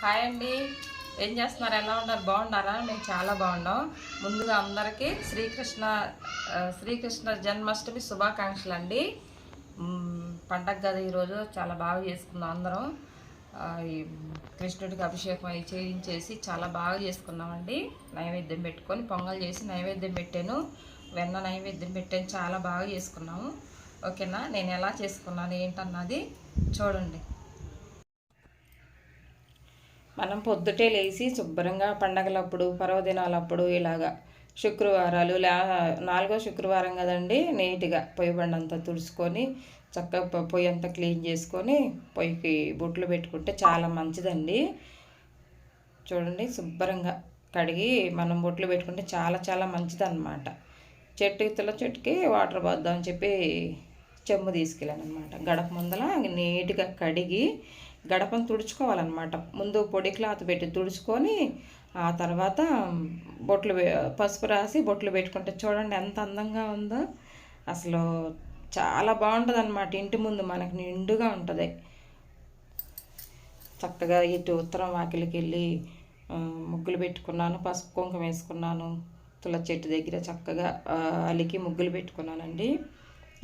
Hi అండి. ఏం చేస్తున్నారు? ఎలా ఉన్నారు? బాగున్నారా? మేము చాలా బాగున్నాం. ముందుగా అందరికీ శ్రీకృష్ణ శ్రీకృష్ణ జన్మాష్టమి శుభాకాంక్షలు అండి పండగ కదా ఈరోజు చాలా బాగా చేసుకున్నాం అందరం. కృష్ణుడికి అభిషేకం అవి చేయించేసి చాలా బాగా చేసుకున్నామండి. నైవేద్యం పెట్టుకొని పొంగల్ చేసి నైవేద్యం పెట్టాను. వెన్న నైవేద్యం పెట్టాను. చాలా బాగా చేసుకున్నాము. ఓకేనా? నేను ఎలా చేసుకున్నాను? ఏంటన్నది చూడండి. మనం పొద్దుటే లేచి శుభ్రంగా పండగలప్పుడు పర్వదినాలప్పుడు ఇలాగా శుక్రవారాలు లే నాలుగో శుక్రవారం కదండి నీట్గా పొయ్యి బండి అంతా తుడుచుకొని చక్కగా పొయ్యి అంతా క్లీన్ చేసుకొని పొయ్యికి బొట్లు పెట్టుకుంటే చాలా మంచిదండి. చూడండి శుభ్రంగా కడిగి మనం బొట్లు పెట్టుకుంటే చాలా చాలా మంచిదన్నమాట. చెట్టు ఇతల చెట్టుకి వాటర్ పోద్దామని చెప్పి చెమ్ము తీసుకెళ్ళాను అనమాట గడప ముందల నీట్గా కడిగి గడపను తుడుచుకోవాలన్నమాట. ముందు పొడి క్లాత్ పెట్టి తుడుచుకొని ఆ తర్వాత బొట్లు పసుపు రాసి బొట్లు పెట్టుకుంటే చూడండి ఎంత అందంగా ఉందో. అసలు చాలా బాగుంటుంది అనమాట ఇంటి ముందు మనకు నిండుగా ఉంటుంది. చక్కగా ఇటు ఉత్తరం వాకిలికి వెళ్ళి ముగ్గులు పెట్టుకున్నాను పసుపు కుంకుమ వేసుకున్నాను తుల చెట్టు దగ్గర చక్కగా అలికి ముగ్గులు పెట్టుకున్నానండి.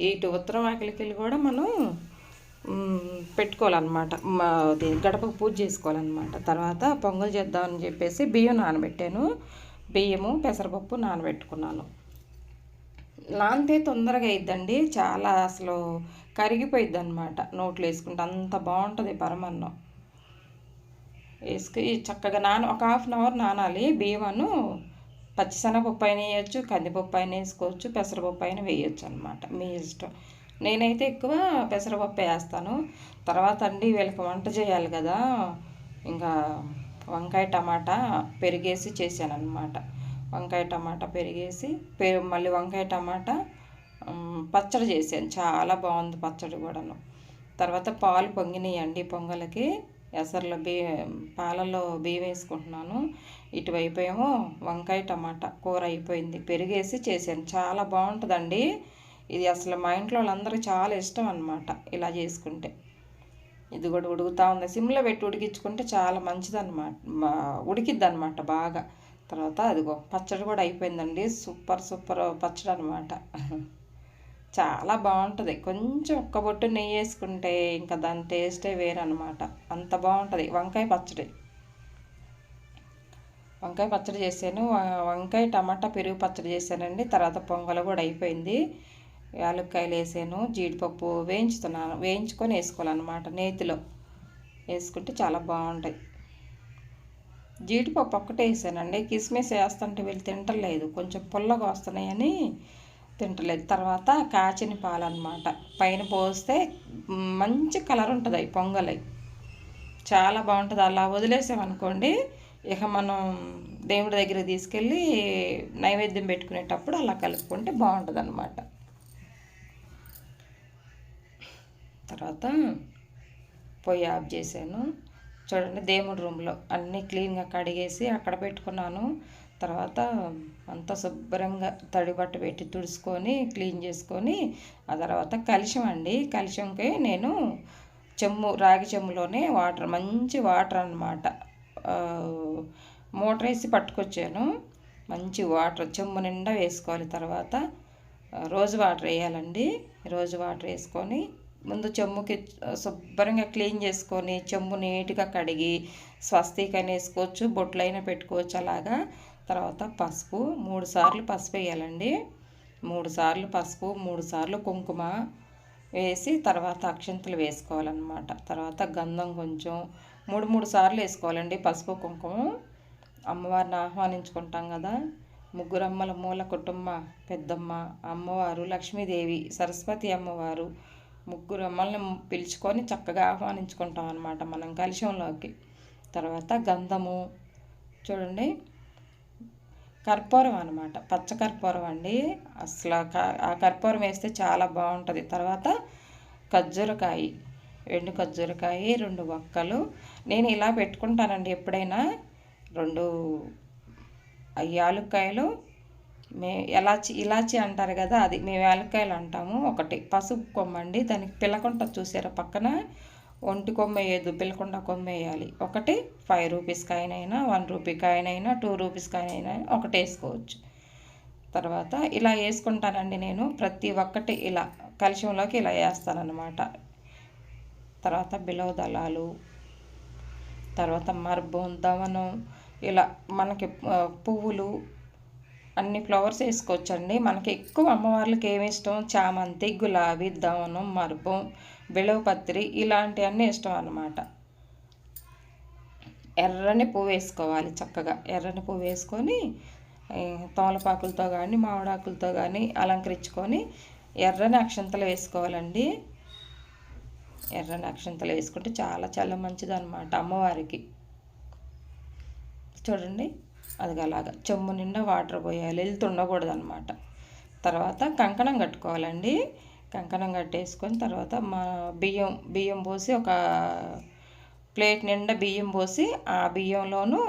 ఇటు ఉత్తరం వాకిలికి వెళ్ళి కూడా మనం పెట్టుకోవాలన్నమాట. మా అది గడపకు పూజ చేసుకోవాలన్నమాట. తర్వాత పొంగల్ చేద్దామని చెప్పేసి బియ్యం నానబెట్టాను. బియ్యము పెసరపప్పు నానబెట్టుకున్నాను. నానితే తొందరగా అయిద్దండి. చాలా అసలు కరిగిపోయిద్ది అనమాట నోట్లో వేసుకుంటే. అంత బాగుంటుంది పరమన్నం. వేసుకు చక్కగా నాన ఒక హాఫ్ అన్ అవర్ నానాలి. బియ్యమను పచ్చిశనగపప్పు అయినా వేయచ్చు కందిపప్పు అయినా వేసుకోవచ్చు పెసరపప్పు అయినా వేయచ్చు అనమాట మీ ఇష్టం. నేనైతే ఎక్కువ పెసరపప్పు వేస్తాను. తర్వాత అండి వీళ్ళకి వంట చేయాలి కదా ఇంకా వంకాయ టమాటా పెరిగేసి చేశాను అనమాట వంకాయ టమాటా పెరిగేసి పెరు మళ్ళీ వంకాయ టమాటా పచ్చడి చేశాను. చాలా బాగుంది పచ్చడి కూడాను. తర్వాత పాలు పొంగినాయండి పొంగలకి. ఎసర్లో బియ్యం పాలల్లో బియ్యం వేసుకుంటున్నాను. ఇటువైపు ఏమో వంకాయ టమాటా కూర అయిపోయింది. పెరిగేసి చేశాను. చాలా బాగుంటుందండి. ఇది అసలు మా ఇంట్లో వాళ్ళందరికీ చాలా ఇష్టం అనమాట ఇలా చేసుకుంటే. ఇది కూడా ఉడుకుతా ఉంది. సిమ్లో పెట్టి ఉడికించుకుంటే చాలా మంచిదన్నమాట. ఉడికిద్ది అనమాట బాగా. తర్వాత అదిగో పచ్చడి కూడా అయిపోయిందండి. సూపర్ సూపర్ పచ్చడి అనమాట చాలా బాగుంటుంది. కొంచెం ఒక్క బొట్టు నెయ్యి వేసుకుంటే ఇంకా దాని టేస్టే వేరనమాట అంత బాగుంటుంది. వంకాయ పచ్చడి. వంకాయ పచ్చడి చేశాను. వంకాయ టమాటా పెరుగు పచ్చడి చేశానండి. తర్వాత పొంగల్ కూడా అయిపోయింది. యాలక్కాయలు వేసాను జీడిపప్పు వేయించుతున్నాను వేయించుకొని వేసుకోవాలన్నమాట నేతిలో. వేసుకుంటే చాలా బాగుంటాయి. జీడిపప్పు ఒక్కటే వేసానండి. కిస్మిస్ వేస్తుంటే వీళ్ళు తింటలేదు. కొంచెం పుల్లగా వస్తున్నాయని తింటలేదు. తర్వాత కాచిన పాలు అనమాట పైన పోస్తే మంచి కలర్ ఉంటుంది అవి పొంగలై. చాలా బాగుంటుంది. అలా వదిలేసామనుకోండి ఇక మనం దేవుడి దగ్గర తీసుకెళ్ళి నైవేద్యం పెట్టుకునేటప్పుడు అలా కలుపుకుంటే బాగుంటుంది అనమాట తర్వాత పొయ్యి ఆఫ్ చేశాను. చూడండి దేవుడి రూమ్లో అన్నీ క్లీన్గా కడిగేసి అక్కడ పెట్టుకున్నాను. తర్వాత అంతా శుభ్రంగా తడి బట్ట పెట్టి తుడుచుకొని క్లీన్ చేసుకొని ఆ తర్వాత కలిశం అండి. కలిశంకి నేను చెమ్ము రాగి చెమ్ములోనే వాటర్ మంచి వాటర్ అనమాట మోటర్ వేసి పట్టుకొచ్చాను. మంచి వాటర్ చెమ్ము నిండా వేసుకోవాలి తర్వాత. రోజు వాటర్ వేయాలండి. రోజు వాటర్ వేసుకొని ముందు చెమ్ముకి శుభ్రంగా క్లీన్ చేసుకొని చెమ్ము నీట్గా కడిగి స్వస్తికైనా వేసుకోవచ్చు బొట్లైనా పెట్టుకోవచ్చు అలాగా. తర్వాత పసుపు మూడు సార్లు పసుపు వేయాలండి. మూడు సార్లు పసుపు మూడు సార్లు కుంకుమ వేసి తర్వాత అక్షంతలు వేసుకోవాలన్నమాట. తర్వాత గంధం కొంచెం మూడు మూడు సార్లు వేసుకోవాలండి పసుపు కుంకుమ. అమ్మవారిని ఆహ్వానించుకుంటాం కదా. ముగ్గురమ్మల మూల కుటుంబ పెద్దమ్మ అమ్మవారు లక్ష్మీదేవి సరస్వతి అమ్మవారు ముగ్గురు మమ్మల్ని పిలుచుకొని చక్కగా ఆహ్వానించుకుంటాం అనమాట మనం కలిశంలోకి తర్వాత గంధము చూడండి కర్పూరం అనమాట పచ్చ కర్పూరం అండి. అసలు ఆ క- ఆ కర్పూరం వేస్తే చాలా బాగుంటుంది. తర్వాత ఖర్జూరకాయ ఎండు ఖర్జూరకాయ రెండు వక్కలు. నేను ఇలా పెట్టుకుంటానండి ఎప్పుడైనా. రెండు యాలుక్కాయలు మే ఎలాచి ఇలాచి అంటారు కదా అది మేము ఏలకాయలు అంటాము. ఒకటి పసుపు కొమ్మండి దానికి పిల్లకుంట చూసారా పక్కన? ఒంటి కొమ్మ వేయద్దు పిల్లకుండా కొమ్మ వేయాలి. ఒకటి ఫైవ్ రూపీస్ కాయనైనా వన్ రూపీ కాయనైనా టూ రూపీస్ కాయనైనా ఒకటి వేసుకోవచ్చు. తర్వాత ఇలా వేసుకుంటానండి నేను. ప్రతి ఒక్కటి ఇలా కలుషంలోకి ఇలా వేస్తానన్నమాట. తర్వాత బిలవ దళాలు తర్వాత మర్బం దవనం ఇలా మనకి పువ్వులు అన్ని ఫ్లవర్స్ వేసుకోవచ్చండి. మనకి ఎక్కువ అమ్మవార్లకి ఏమి ఇష్టం? చామంతి గులాబీ దవనం మరుపు బిలవపత్రి ఇలాంటివన్నీ ఇష్టం అన్నమాట. ఎర్రని పువ్వు వేసుకోవాలి చక్కగా. ఎర్రని పువ్వు వేసుకొని తోలపాకులతో కానీ మామిడాకులతో కానీ అలంకరించుకొని ఎర్రని అక్షంతలు వేసుకోవాలండి. ఎర్రని అక్షంతలు వేసుకుంటే చాలా చాలా మంచిదనమాట అమ్మవారికి. చూడండి. అది అలాగా. చెమ్ము నిండా వాటర్ పోయాలి వెళ్తు ఉండకూడదు అనమాట తర్వాత కంకణం కట్టుకోవాలండి. కంకణం కట్టేసుకొని తర్వాత మా బియ్యం బియ్యం పోసి ఒక ప్లేట్ నిండా బియ్యం పోసి ఆ బియ్యంలోనూ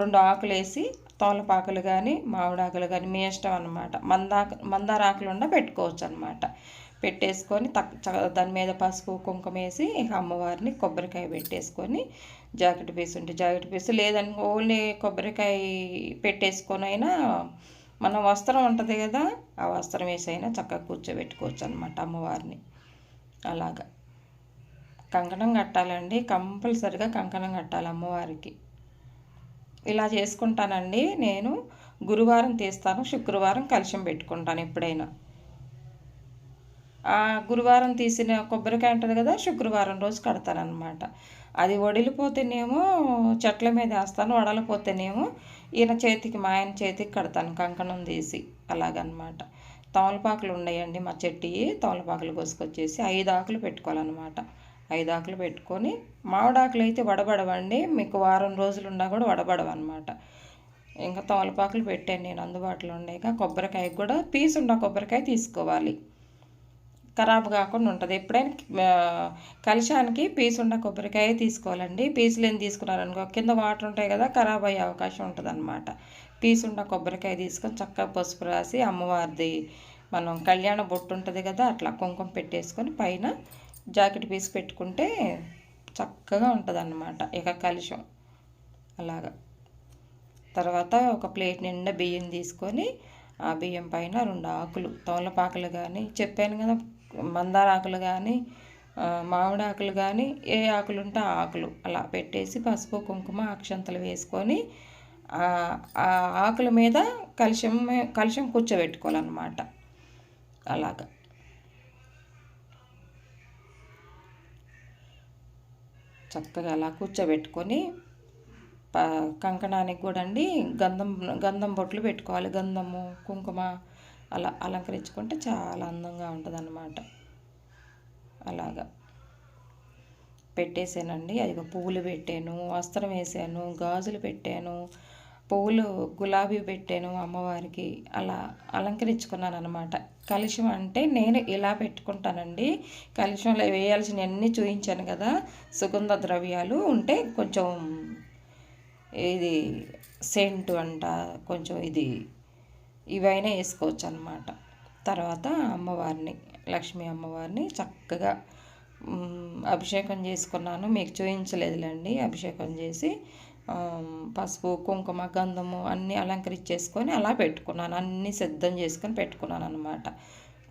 రెండు ఆకులు వేసి తోలపాకులు కానీ మామిడాకులు కానీ మీ ఇష్టం అనమాట మందాక మందార ఆకులు ఉండ పెట్టుకోవచ్చు అనమాట పెట్టేసుకొని తక్ దాని మీద పసుపు కుంకుమ వేసి అమ్మవారిని కొబ్బరికాయ పెట్టేసుకొని జాకెట్ పీస్ ఉంటే జాకెట్ పీస్ లేదని ఓన్లీ కొబ్బరికాయ పెట్టేసుకొని అయినా మన వస్త్రం ఉంటుంది కదా ఆ వస్త్రం వేసైనా చక్కగా కూర్చోబెట్టుకోవచ్చు అనమాట అమ్మవారిని. అలాగా. కంకణం కట్టాలండి కంపల్సరిగా కంకణం కట్టాలి అమ్మవారికి. ఇలా చేసుకుంటానండి నేను గురువారం తీస్తాను శుక్రవారం కలిసి పెట్టుకుంటాను ఎప్పుడైనా. గురువారం తీసిన కొబ్బరికాయ ఉంటుంది కదా శుక్రవారం రోజు కడతానమాట అది వడిలిపోతేనేమో చెట్ల మీద వేస్తాను వడలిపోతేనేమో ఈయన చేతికి మా ఆయన చేతికి కడతాను కంకణం తీసి. అలాగనమాట. తమలపాకులు ఉన్నాయండి మా చెట్టు. తమలపాకులు కోసుకొచ్చేసి ఐదు ఆకులు పెట్టుకోవాలన్నమాట ఐదు ఆకులు పెట్టుకొని మామిడాకులు అయితే వడబడవండి. మీకు వారం రోజులు ఉన్నా కూడా వడబడవన్నమాట ఇంకా తమలపాకులు పెట్టాను నేను అందుబాటులో ఉండేక కొబ్బరికాయ కూడా పీసు ఉన్న కొబ్బరికాయ తీసుకోవాలి. ఖరాబ్ కాకుండా ఉంటుంది. ఎప్పుడైనా కలశానికి పీసు ఉన్న కొబ్బరికాయ తీసుకోవాలండి. పీసులు లేని తీసుకున్నారనుకో కింద వాటర్ ఉంటాయి కదా ఖరాబ్ అయ్యే అవకాశం ఉంటుంది అనమాట పీసుండ కొబ్బరికాయ తీసుకొని చక్కగా పసుపు రాసి అమ్మవారిది మనం కళ్యాణ బొట్టు ఉంటుంది కదా అట్లా కుంకుమ పెట్టేసుకొని పైన జాకెట్ పీస్ పెట్టుకుంటే చక్కగా ఉంటుంది అన్నమాట ఇక కలుషం అలాగా. తర్వాత ఒక ప్లేట్ నిండా బియ్యం తీసుకొని ఆ బియ్యం పైన రెండు ఆకులు తోలపాకులు కానీ చెప్పాను కదా మందార ఆకులు కానీ మామిడి ఆకులు కానీ ఏ ఆకులు ఉంటే ఆ ఆకులు. అలా పెట్టేసి పసుపు కుంకుమ అక్షంతలు వేసుకొని ఆ ఆకుల మీద కలుషం కలుషం కూర్చోబెట్టుకోవాలన్నమాట. అలాగా. చక్కగా అలా కూర్చోబెట్టుకొని కంకణానికి కూడా అండి గంధం గంధం బొట్లు పెట్టుకోవాలి. గంధము కుంకుమ అలా అలంకరించుకుంటే చాలా అందంగా ఉంటుంది అన్నమాట అలాగా. పెట్టేసానండి. అది పువ్వులు పెట్టాను వస్త్రం వేసాను గాజులు పెట్టాను పువ్వులు గులాబీ పెట్టాను అమ్మవారికి. అలా అలంకరించుకున్నాను అనమాట కలుషం అంటే నేను ఇలా పెట్టుకుంటానండి. కలుషంలో వేయాల్సిన అన్నీ చూపించాను కదా. సుగంధ ద్రవ్యాలు ఉంటే కొంచెం ఇది సెంటు అంట కొంచెం ఇది ఇవైనా వేసుకోవచ్చు అనమాట తర్వాత అమ్మవారిని లక్ష్మీ అమ్మవారిని చక్కగా అభిషేకం చేసుకున్నాను. మీకు చూపించలేదులేండి అభిషేకం చేసి పసుపు కుంకుమ గంధము అన్నీ అలంకరించేసుకొని అలా పెట్టుకున్నాను. అన్నీ సిద్ధం చేసుకొని పెట్టుకున్నాను అనమాట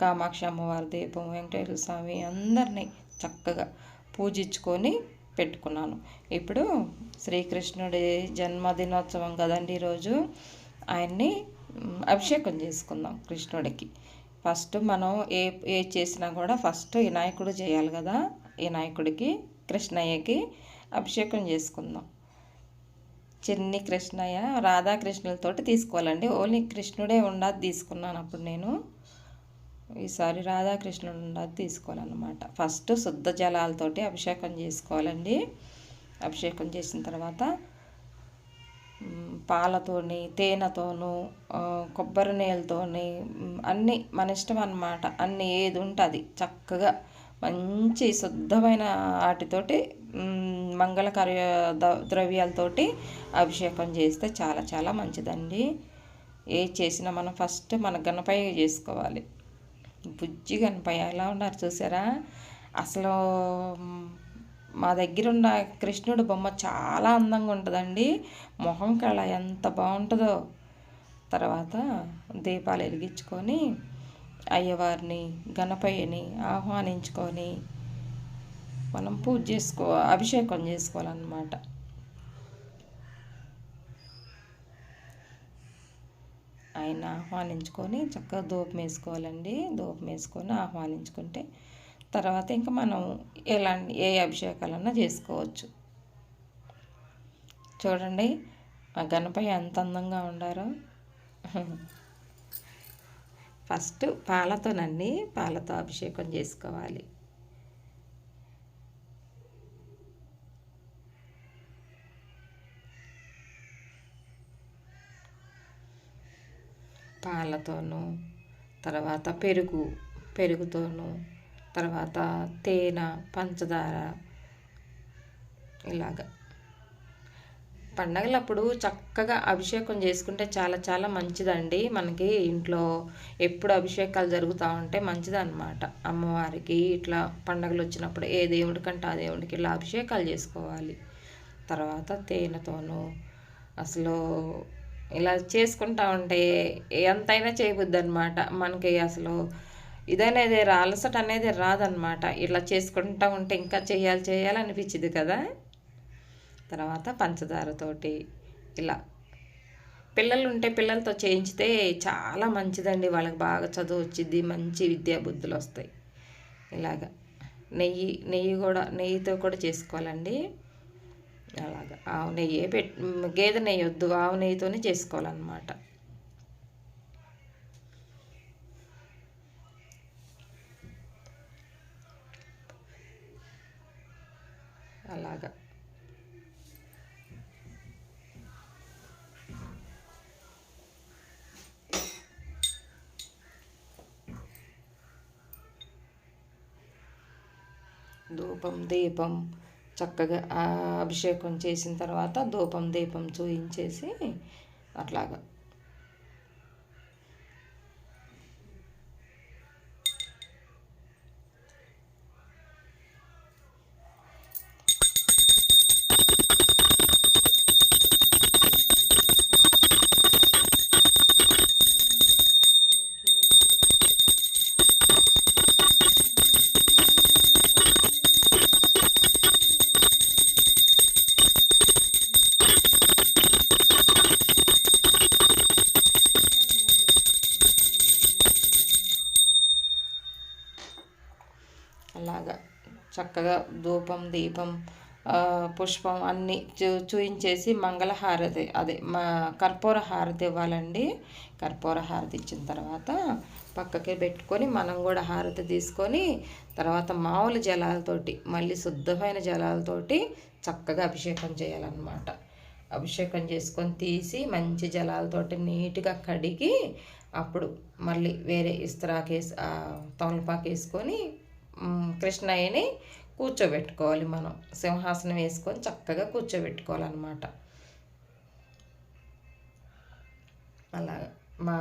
కామాక్షి అమ్మవారి దీపం వెంకటేశ్వర స్వామి అందరినీ చక్కగా పూజించుకొని పెట్టుకున్నాను. ఇప్పుడు శ్రీకృష్ణుడి జన్మదినోత్సవం కదండి ఈరోజు. ఆయన్ని అభిషేకం చేసుకుందాం కృష్ణుడికి. ఫస్ట్ మనం ఏ ఏ చేసినా కూడా ఫస్ట్ వినాయకుడు చేయాలి కదా. వినాయకుడికి కృష్ణయ్యకి అభిషేకం చేసుకుందాం. చిన్ని కృష్ణయ్య రాధాకృష్ణులతోటి తీసుకోవాలండి. ఓన్లీ కృష్ణుడే ఉండదు తీసుకున్నాను అప్పుడు నేను. ఈసారి రాధాకృష్ణుడు ఉండదు తీసుకోవాలన్నమాట. ఫస్ట్ శుద్ధ జలాలతోటి అభిషేకం చేసుకోవాలండి. అభిషేకం చేసిన తర్వాత పాలతోని తేనెతోను కొబ్బరి నీళ్ళతోని అన్నీ మన ఇష్టం అన్నమాట. అన్నీ ఏది ఉంటుంది చక్కగా మంచి శుద్ధమైన వాటితోటి మంగళకర ద్రవ్యాలతోటి అభిషేకం చేస్తే చాలా చాలా మంచిదండి. ఏ చేసినా మనం ఫస్ట్ మన గణపయ్య చేసుకోవాలి. బుజ్జి గణపయ్య ఎలా ఉన్నారు చూసారా? అసలు మా దగ్గర ఉన్న కృష్ణుడు బొమ్మ చాలా అందంగా ఉంటుందండి. మొహం కళ ఎంత బాగుంటుందో. తర్వాత దీపాలు వెలిగించుకొని అయ్యవారిని గణపయ్యని ఆహ్వానించుకొని మనం పూజ చేసుకో అభిషేకం చేసుకోవాలన్నమాట. ఆయన ఆహ్వానించుకొని చక్కగా దూపం వేసుకోవాలండి. దూపం వేసుకొని ఆహ్వానించుకుంటే తర్వాత ఇంకా మనం ఎలాంటి ఏ అభిషేకాలన్నా చేసుకోవచ్చు. చూడండి ఆ గణపయ్య ఎంత అందంగా ఉండారో. ఫస్ట్ పాలతోనండి పాలతో అభిషేకం చేసుకోవాలి. పాలతోనూ తర్వాత పెరుగు పెరుగుతోనూ. తర్వాత తేనె పంచదార ఇలాగ. పండగలప్పుడు చక్కగా అభిషేకం చేసుకుంటే చాలా చాలా మంచిదండి. మనకి ఇంట్లో ఎప్పుడు అభిషేకాలు జరుగుతూ ఉంటే మంచిదన్నమాట. అమ్మవారికి ఇట్లా పండగలు వచ్చినప్పుడు ఏ దేవుడికంటే ఆ దేవుడికి ఇలా అభిషేకాలు చేసుకోవాలి. తర్వాత తేనెతోనూ అసలు ఇలా చేసుకుంటా ఉంటే ఎంతైనా చేయబుద్ది అనమాట మనకి అసలు ఇదనేది అలసట అనేది రాదనమాట. ఇట్లా చేసుకుంటా ఉంటే ఇంకా చేయాలి చేయాలి అనిపించింది కదా. తర్వాత పంచదారతోటి ఇలా పిల్లలు ఉంటే పిల్లలతో చేయించితే చాలా మంచిదండి. వాళ్ళకి బాగా చదువు వచ్చింది మంచి విద్యా బుద్ధులు వస్తాయి. ఇలాగా నెయ్యి నెయ్యి కూడా నెయ్యితో కూడా చేసుకోవాలండి. అలాగా. ఆవు నెయ్యి పెట్ గేదె నెయ్యి వద్దు ఆవు నెయ్యితోనే చేసుకోవాలన్నమాట. అలాగా. ధూపం దీపం చక్కగా అభిషేకం చేసిన తర్వాత ధూపం దీపం చూయించేసి అట్లాగా. అలాగా చక్కగా ధూపం దీపం పుష్పం అన్నీ చూ చూయించేసి మంగళహారతి అదే మా కర్పూర హారతి ఇవ్వాలండి. కర్పూర హారతి ఇచ్చిన తర్వాత పక్కకి పెట్టుకొని మనం కూడా హారతి తీసుకొని తర్వాత మామూలు జలాలతోటి మళ్ళీ శుద్ధమైన జలాలతోటి చక్కగా అభిషేకం చేయాలన్నమాట. అభిషేకం చేసుకొని తీసి మంచి జలాలతోటి నీట్గా కడిగి అప్పుడు మళ్ళీ వేరే ఇస్త్రాకేసి తమలపాకేసుకొని కృష్ణయ్యని కూర్చోబెట్టుకోవాలి మనం. సింహాసనం వేసుకొని చక్కగా కూర్చోబెట్టుకోవాలన్నమాట. అలా మా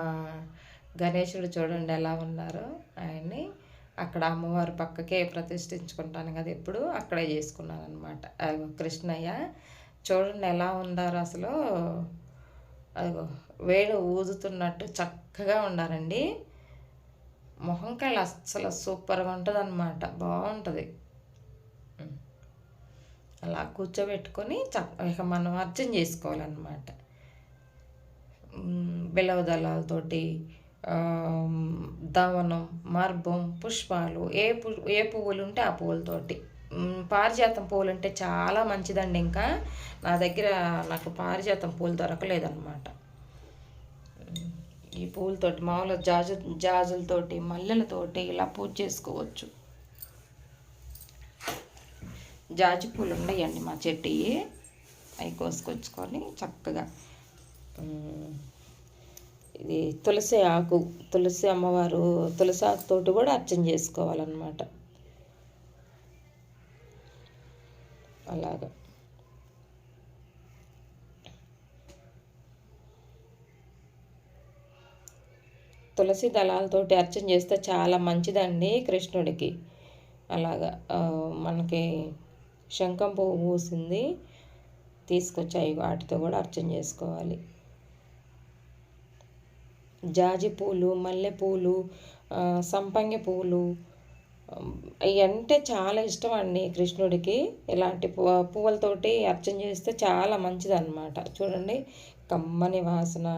గణేశుడు చూడండి ఎలా ఉన్నారు. ఆయన్ని అక్కడ అమ్మవారి పక్కకే ప్రతిష్ఠించుకుంటాను కదా ఎప్పుడు అక్కడే చేసుకున్నాను అనమాట కృష్ణయ్య చూడండి ఎలా ఉన్నారు అసలు. అదిగో వేడు ఊదుతున్నట్టు చక్కగా ఉన్నారండి మొహం కళ్ళు అస్సలు సూపర్గా ఉంటుంది అనమాట బాగుంటుంది అలా కూర్చోబెట్టుకొని చక్క ఇక మనం అర్చన చేసుకోవాలన్నమాట. బిలవ దళాలతోటి దవనం మార్బం పుష్పాలు ఏ పు ఏ పువ్వులు ఉంటే ఆ పువ్వులతోటి. పారిజాతం పూలు అంటే చాలా మంచిదండి ఇంకా. నా దగ్గర నాకు పారిజాతం పూలు దొరకలేదన్నమాట. ఈ పూలతోటి మామూలుగా జాజు జాజులతోటి మల్లెలతోటి ఇలా పూజ చేసుకోవచ్చు. జాజి పూలు ఉన్నాయండి మా చెట్టు. అవి కోసుకొచ్చుకొని చక్కగా ఇది తులసి ఆకు తులసి అమ్మవారు తులసి ఆకుతోటి కూడా అర్చన చేసుకోవాలన్నమాట. అలాగా. తులసి దళాలతోటి అర్చన చేస్తే చాలా మంచిదండి కృష్ణుడికి. అలాగా మనకి శంఖం పువ్వు పూసింది. తీసుకొచ్చాయి వాటితో కూడా అర్చన చేసుకోవాలి. జాజి పూలు మల్లె పూలు సంపంగి పూలు అవి అంటే చాలా ఇష్టం అండి కృష్ణుడికి. ఇలాంటి పువ్వులతోటి అర్చన చేస్తే చాలా మంచిదన్నమాట. చూడండి కమ్మని వాసన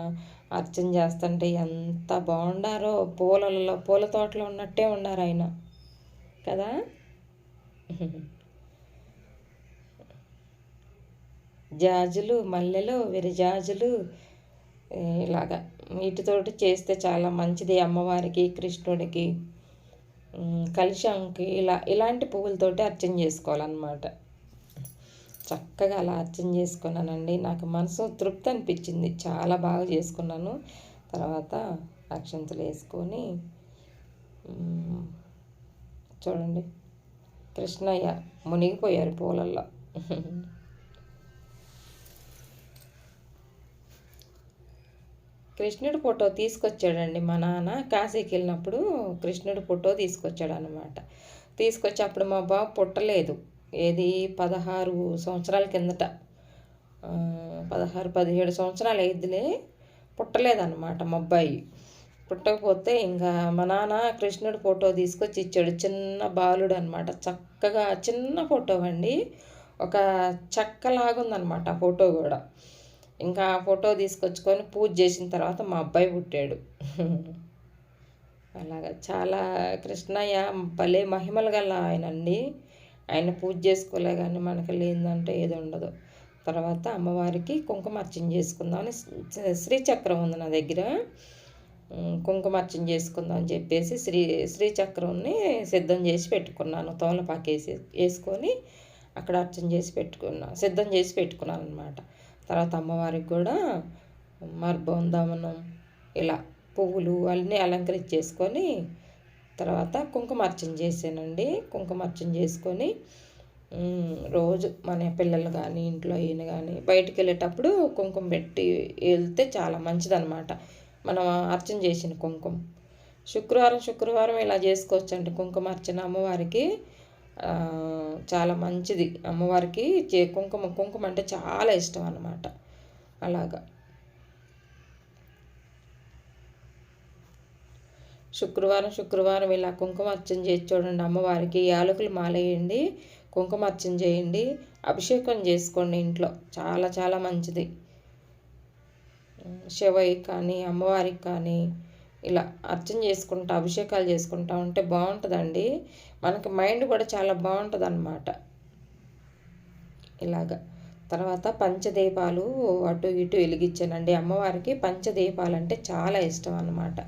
అర్చన చేస్తుంటే ఎంత బాగుండారో పూలలో పూల తోటలో ఉన్నట్టే ఉన్నారు ఆయన. కదా? జాజులు మల్లెలు విరజాజులు ఇలాగా వీటితోటి చేస్తే చాలా మంచిది అమ్మవారికి కృష్ణుడికి కలిశాంకి ఇలా ఇలాంటి పువ్వులతోటి అర్చన చేసుకోవాలన్నమాట. చక్కగా అలా అర్చన చేసుకున్నానండి. నాకు మనసు తృప్తి అనిపించింది. చాలా బాగా చేసుకున్నాను. తర్వాత అక్షంతలు వేసుకొని చూడండి. కృష్ణయ్య మునిగిపోయారు పూలల్లో. కృష్ణుడి ఫోటో తీసుకొచ్చాడండి మా నాన్న. కాశీకి వెళ్ళినప్పుడు కృష్ణుడి ఫోటో తీసుకొచ్చాడు అనమాట తీసుకొచ్చి అప్పుడు మా బాబు పుట్టలేదు. ఏది? పదహారు సంవత్సరాల కిందట. పదహారు పదిహేడు సంవత్సరాలు అయిద్దిలే పుట్టలేదన్నమాట మా అబ్బాయి. పుట్టకపోతే ఇంకా మా నాన్న కృష్ణుడి ఫోటో తీసుకొచ్చి ఇచ్చాడు. చిన్న బాలుడు అనమాట చక్కగా చిన్న ఫోటో అండి. ఒక చెక్కలాగుందనమాట ఆ ఫోటో కూడా. ఇంకా ఆ ఫోటో తీసుకొచ్చుకొని పూజ చేసిన తర్వాత మా అబ్బాయి పుట్టాడు. అలాగా. చాలా కృష్ణయ్య భలే మహిమలు గల ఆయనండి. ఆయన పూజ చేసుకోలే కానీ మనకి లేదంటే ఏది ఉండదు. తర్వాత అమ్మవారికి కుంకుమార్చన చేసుకుందామని శ్రీచక్రం ఉంది నా దగ్గర. కుంకుమార్చన చేసుకుందాం అని చెప్పేసి శ్రీ శ్రీచక్రంని సిద్ధం చేసి పెట్టుకున్నాను. తోలపాకేసి వేసుకొని అక్కడ అర్చన చేసి పెట్టుకున్నాను సిద్ధం చేసి పెట్టుకున్నాను అనమాట తర్వాత అమ్మవారికి కూడా మర్భం ఇలా పువ్వులు అన్నీ అలంకరించేసుకొని తర్వాత కుంకుమార్చన చేసానండి కుంకుమార్చన చేసుకొని రోజు మన పిల్లలు కానీ ఇంట్లో ఈయన కానీ బయటికి వెళ్ళేటప్పుడు కుంకుమ పెట్టి వెళ్తే చాలా మంచిదన్నమాట. మనం అర్చన చేసిన కుంకుమ. శుక్రవారం శుక్రవారం ఇలా చేసుకోవచ్చు అండి కుంకుమార్చన అమ్మవారికి. చాలా మంచిది. అమ్మవారికి చే కుంకుమ కుంకుమ అంటే చాలా ఇష్టం అన్నమాట. అలాగా. శుక్రవారం శుక్రవారం ఇలా కుంకుమ అర్చన చేసి చూడండి అమ్మవారికి యాలకులు మాలేయండి కుంకుమ అర్చన చేయండి అభిషేకం చేసుకోండి ఇంట్లో. చాలా చాలా మంచిది. శివయ్య కానీ అమ్మవారికి కానీ ఇలా అర్చన చేసుకుంటా అభిషేకాలు చేసుకుంటా ఉంటే బాగుంటుందండి. మనకి మైండ్ కూడా చాలా బాగుంటుంది అన్నమాట ఇలాగా. తర్వాత పంచదీపాలు అటు ఇటు వెలిగించానండి. అమ్మవారికి పంచదీపాలు అంటే చాలా ఇష్టం అన్నమాట.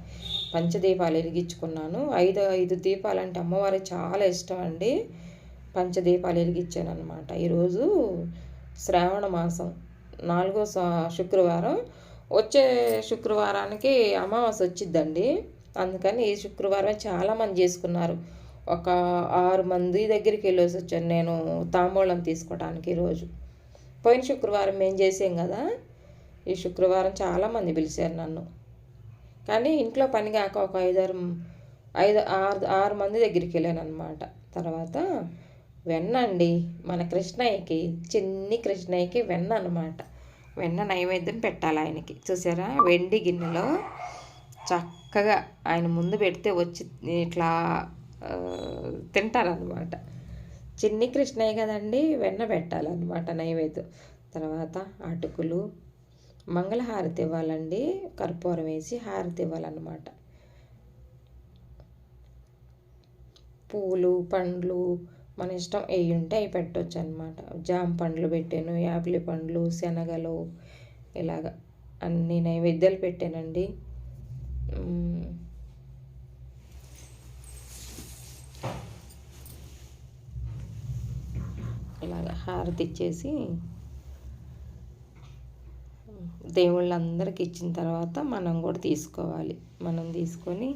పంచదీపాలు వెలిగించుకున్నాను. ఐదు ఐదు దీపాలు అంటే అమ్మవారికి చాలా ఇష్టం అండి. పంచదీపాలు వెలిగించాను అనమాట ఈరోజు శ్రావణ మాసం. నాలుగో శుక్రవారం. వచ్చే శుక్రవారానికి అమావాస్య వచ్చిద్దండి. అందుకని ఈ శుక్రవారం చాలామంది చేసుకున్నారు. ఒక ఆరు మంది దగ్గరికి వెళ్ళేసి వచ్చాను నేను తాంబూలం తీసుకోవడానికి ఈరోజు. పోయిన శుక్రవారం మేము చేసాం కదా? ఈ శుక్రవారం చాలామంది పిలిచారు నన్ను. కానీ ఇంట్లో పని కాక ఒక ఐదారు ఐదు ఆరు ఆరు మంది దగ్గరికి వెళ్ళాను అనమాట తర్వాత వెన్న అండి మన కృష్ణయ్యకి చిన్ని కృష్ణయ్యకి వెన్న అనమాట వెన్న నైవేద్యం పెట్టాలి ఆయనకి. చూసారా? వెండి గిన్నెలో చక్కగా ఆయన ముందు పెడితే వచ్చి ఇట్లా తింటారనమాట చిన్ని కృష్ణయ్య కదండి వెన్న పెట్టాలన్నమాట నైవేద్యం. తర్వాత అటుకులు మంగళహారతి ఇవ్వాలండి కర్పూరం వేసి హారతి ఇవ్వాలన్నమాట. పూలు పండ్లు మన ఇష్టం అవి ఉంటే అవి పెట్టవచ్చు అనమాట జామ పండ్లు పెట్టాను యాపిల్ పండ్లు శనగలు ఇలాగ అన్ని నైవేద్యాలు పెట్టానండి. ఇలాగ హారతి ఇచ్చేసి దేవుళ్ళందరికి ఇచ్చిన తర్వాత మనం కూడా తీసుకోవాలి. మనం తీసుకొని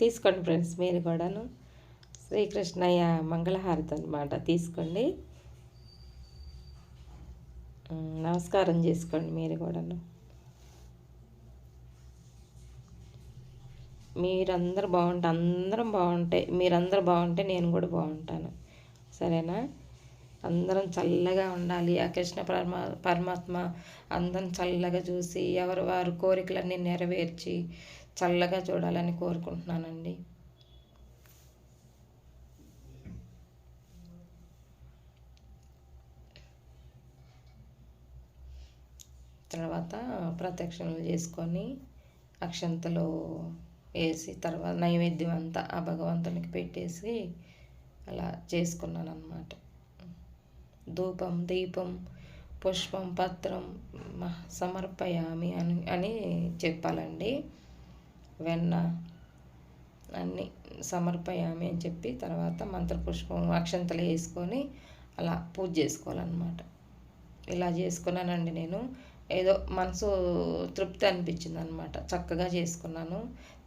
తీసుకోండి ఫ్రెండ్స్ మీరు కూడాను. శ్రీకృష్ణయ్య మంగళహారతి అనమాట తీసుకోండి. నమస్కారం చేసుకోండి మీరు కూడాను. మీరందరూ బాగుంటే అందరం బాగుంటే మీరందరూ బాగుంటే నేను కూడా బాగుంటాను. సరేనా? అందరం చల్లగా ఉండాలి. ఆ కృష్ణ పరమా పరమాత్మ అందరం చల్లగా చూసి ఎవరి వారి కోరికలన్నీ నెరవేర్చి చల్లగా చూడాలని కోరుకుంటున్నానండి. తర్వాత ప్రదక్షిణలు చేసుకొని అక్షంతలో వేసి తర్వాత నైవేద్యం అంతా ఆ భగవంతునికి పెట్టేసి అలా చేసుకున్నాను అనమాట ధూపం దీపం పుష్పం పత్రం సమర్పయామి అని అని చెప్పాలండి. వెన్న అన్నీ సమర్పయామి అని చెప్పి తర్వాత మంత్రపుష్పం అక్షంతలు వేసుకొని అలా పూజ చేసుకోవాలన్నమాట. ఇలా చేసుకున్నానండి నేను. ఏదో మనసు తృప్తి అనిపించింది అనమాట చక్కగా చేసుకున్నాను.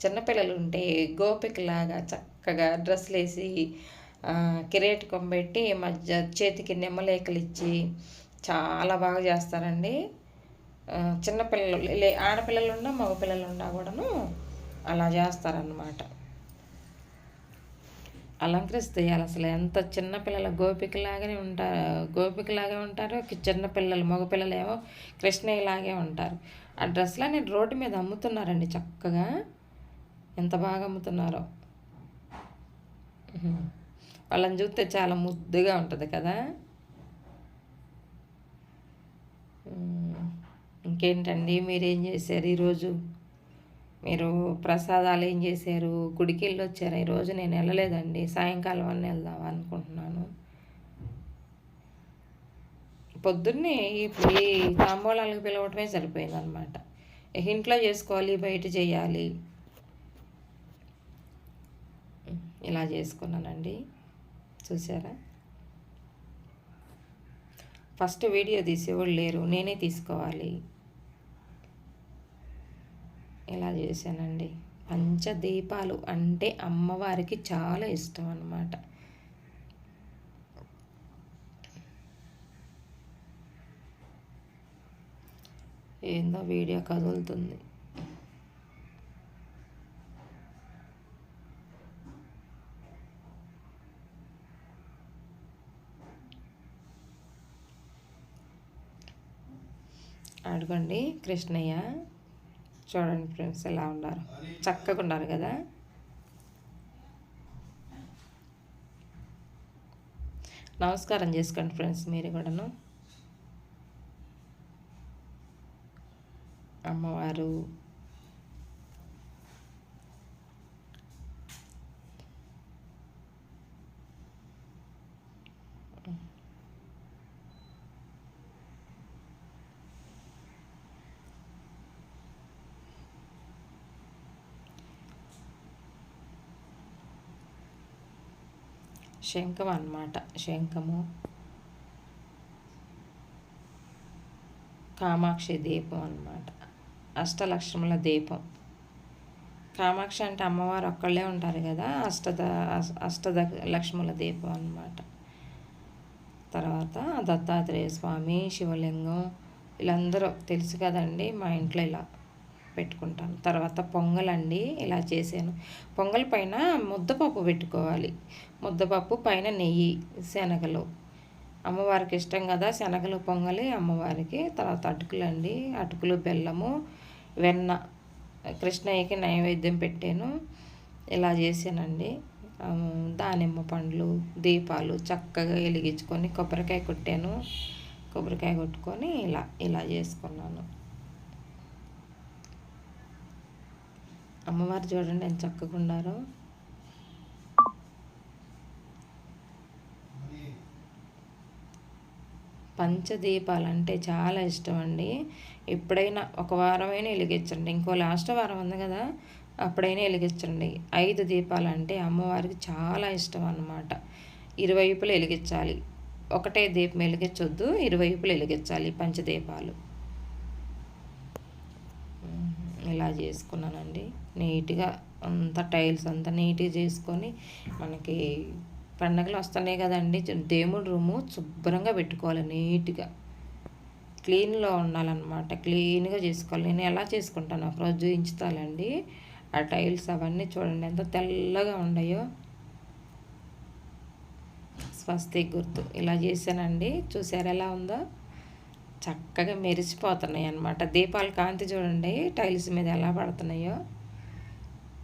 చిన్నపిల్లలు ఉంటే గోపికలాగా చక్కగా డ్రెస్సులు వేసి కిరీటకం పెట్టి మధ్య చేతికి నిమ్మలేకలు ఇచ్చి చాలా బాగా చేస్తారండి. చిన్నపిల్లలు లే ఆడపిల్లలు ఉన్నా మగపిల్లలు ఉన్నా కూడాను అలా చేస్తారన్నమాట అలంకరిస్తాయాలి అసలు ఎంత చిన్నపిల్లల గోపికలాగానే ఉంటారు గోపికలాగే ఉంటారు చిన్నపిల్లలు మగపిల్లలు ఏమో కృష్ణయ్యలాగే ఉంటారు. ఆ డ్రెస్లో నేను రోడ్డు మీద అమ్ముతున్నారండి చక్కగా. ఎంత బాగా అమ్ముతున్నారో. వాళ్ళని చూస్తే చాలా ముద్దుగా ఉంటుంది కదా. ఇంకేంటండి? మీరేం చేశారు ఈరోజు? మీరు ప్రసాదాలు ఏం చేశారు? గుడికి వెళ్ళి వచ్చారు ఈరోజు నేను వెళ్ళలేదండి. సాయంకాలం అన్నీ వెళ్దాం అనుకుంటున్నాను. పొద్దున్నే ఇప్పుడు ఈ తాంబూలాలకు పిలవటమే సరిపోయింది అనమాట ఇంట్లో చేసుకోవాలి బయట చేయాలి. ఇలా చేసుకున్నానండి. చూసారా ఫస్ట్ వీడియో తీసేవాళ్ళు లేరు. నేనే తీసుకోవాలి. ఇలా చేశానండి? పంచదీపాలు అంటే అమ్మవారికి చాలా ఇష్టం అన్నమాట. ఏందో వీడియో కదులుతుంది. అడగండి కృష్ణయ్య. చూడండి ఫ్రెండ్స్ ఎలా ఉన్నారు. చక్కగా ఉన్నారు కదా. నమస్కారం చేసుకోండి ఫ్రెండ్స్ మీరు కూడాను. అమ్మవారు శంఖం అన్నమాట శంఖము. కామాక్షి దీపం అనమాట అష్టలక్ష్ముల దీపం. కామాక్షి అంటే అమ్మవారు ఒక్కళ్ళే ఉంటారు కదా అష్టద అష్టద లక్ష్ముల దీపం అనమాట తర్వాత దత్తాత్రేయ స్వామి శివలింగం వీళ్ళందరూ తెలుసు కదండి మా ఇంట్లో ఇలా. పెట్టుకుంటాను. తర్వాత పొంగలండి ఇలా చేశాను. పొంగల్ పైన ముద్దపప్పు పెట్టుకోవాలి. ముద్దపప్పు పైన నెయ్యి శనగలు. అమ్మవారికి ఇష్టం కదా శనగలు పొంగలి అమ్మవారికి. తర్వాత అటుకులు అండి అటుకులు బెల్లము వెన్న. కృష్ణయ్యకి నైవేద్యం పెట్టాను. ఇలా చేశానండి. దానిమ్మ పండ్లు దీపాలు చక్కగా వెలిగించుకొని కొబ్బరికాయ కొట్టాను. కొబ్బరికాయ కొట్టుకొని ఇలా ఇలా చేసుకున్నాను. అమ్మవారు చూడండి ఎంత చక్కగా ఉన్నారో పంచదీపాలు అంటే చాలా ఇష్టం అండి ఎప్పుడైనా ఒక వారమైనా వెలిగించండి. ఇంకో లాస్ట్ వారం ఉంది కదా అప్పుడైనా వెలిగించండి. ఐదు దీపాలు అంటే అమ్మవారికి చాలా ఇష్టం అన్నమాట. ఇరువైపులు వెలిగించాలి. ఒకటే దీపం వెలిగించొద్దు ఇరువైపులు వెలిగించాలి పంచదీపాలు. ఇలా చేసుకున్నానండి. నీట్గా అంతా టైల్స్ అంతా నీట్గా చేసుకొని మనకి పండగలు వస్తున్నాయి కదండి. దేవుడు రూము శుభ్రంగా పెట్టుకోవాలి నీట్గా. క్లీన్లో ఉండాలన్నమాట. క్లీన్గా చేసుకోవాలి. నేను ఎలా చేసుకుంటాను? ఒకరోజు చూపించుతానండి. ఆ టైల్స్ అవన్నీ చూడండి. ఎంత తెల్లగా ఉన్నాయో. స్వస్తి గుర్తు. ఇలా చేశానండి. చూసారు ఎలా ఉందో? చక్కగా మెరిసిపోతున్నాయి అన్నమాట. దీపాల కాంతి చూడండి టైల్స్ మీద ఎలా పడుతున్నాయో.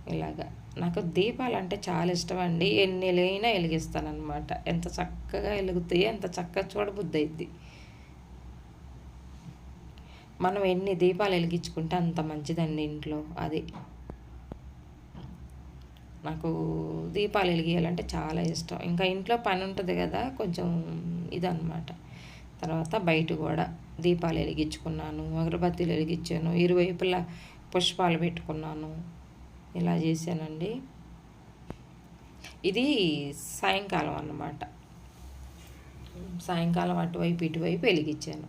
ఇలాగా. నాకు దీపాలు అంటే చాలా ఇష్టం అండి. ఎన్ని లేనా వెలిగిస్తానమాట ఎంత చక్కగా వెలుగుతాయో ఎంత చక్కగా చూడబుద్ధి అయింది మనం ఎన్ని దీపాలు వెలిగించుకుంటే అంత మంచిదండి ఇంట్లో. అది. నాకు దీపాలు వెలిగియాలంటే చాలా ఇష్టం. ఇంకా ఇంట్లో పని ఉంటుంది కదా కొంచెం ఇదనమాట తర్వాత బయట కూడా దీపాలు వెలిగించుకున్నాను అగరబత్తీలు వెలిగించాను ఇరువైపులా పుష్పాలు పెట్టుకున్నాను. ఇలా చేశానండి. ఇది సాయంకాలం అన్నమాట. సాయంకాలం అటువైపు ఇటువైపు వెలిగించాను.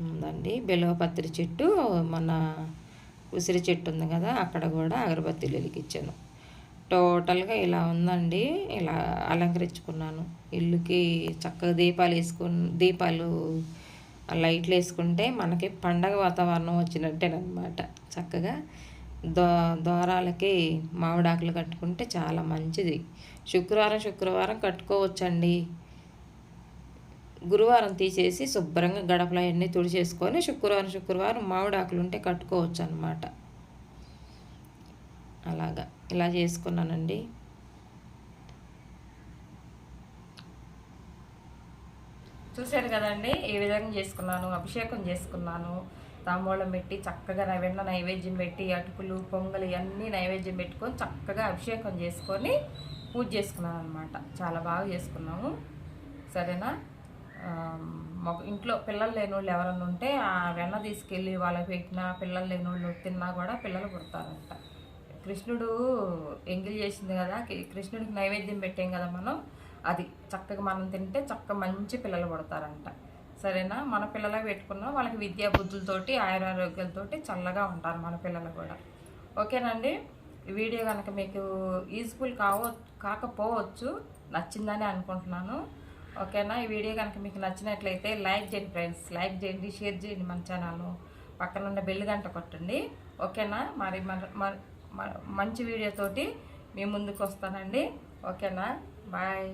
ఉందండి. బిలవపత్రి చెట్టు మన ఉసిరి చెట్టు ఉంది కదా అక్కడ కూడా అగరబత్తీలు వెలిగించాను. టోటల్గా ఇలా ఉందండి. ఇలా అలంకరించుకున్నాను. ఇల్లుకి చక్కగా దీపాలు వేసుకుని దీపాలు లైట్లు వేసుకుంటే మనకి పండగ వాతావరణం వచ్చినట్టేనమాట చక్కగా దో దోరాలకి మామిడాకులు కట్టుకుంటే చాలా మంచిది. శుక్రవారం శుక్రవారం కట్టుకోవచ్చండి. గురువారం తీసేసి శుభ్రంగా గడపలు అవన్నీ తుడిచేసుకొని శుక్రవారం శుక్రవారం మామిడాకులు ఉంటే కట్టుకోవచ్చు అనమాట అలాగా. ఇలా చేసుకున్నానండి. చూశారు కదండి? ఏ విధంగా చేసుకున్నాను? అభిషేకం చేసుకున్నాను. తాంబూలం పెట్టి చక్కగా వెన్న నైవేద్యం పెట్టి అటుకులు పొంగలి అన్నీ నైవేద్యం పెట్టుకొని చక్కగా అభిషేకం చేసుకొని పూజ చేసుకున్నాను అనమాట చాలా బాగా చేసుకున్నాము. సరేనా? మాకు ఇంట్లో పిల్లలు లేని వాళ్ళు ఎవరన్నా ఉంటే ఆ వెన్న తీసుకెళ్ళి వాళ్ళకి పెట్టినా పిల్లలు లేని వాళ్ళు తిన్నా కూడా పిల్లలు పుడతారంట. కృష్ణుడు ఎంగిల్ చేసింది కదా కృష్ణుడికి నైవేద్యం పెట్టాం కదా మనం అది చక్కగా మనం తింటే చక్కగా మంచి పిల్లలు పడతారంట. సరేనా? మన పిల్లలకి పెట్టుకున్నాం వాళ్ళకి విద్యా బుద్ధులతోటి ఆయురారోగ్యాలతోటి చల్లగా ఉంటారు మన పిల్లలు కూడా. ఓకేనండి? వీడియో కనుక మీకు యూజ్ఫుల్ కావ కాకపోవచ్చు నచ్చిందని అనుకుంటున్నాను. ఓకేనా? ఈ వీడియో కనుక మీకు నచ్చినట్లయితే లైక్ చేయండి ఫ్రెండ్స్ లైక్ చేయండి షేర్ చేయండి మన ఛానల్ పక్కన ఉన్న బెల్ గంట కొట్టండి. ఓకేనా? మరి మంచి వీడియోతోటి మీ ముందుకు వస్తానండి ఓకేనా? బాయ్.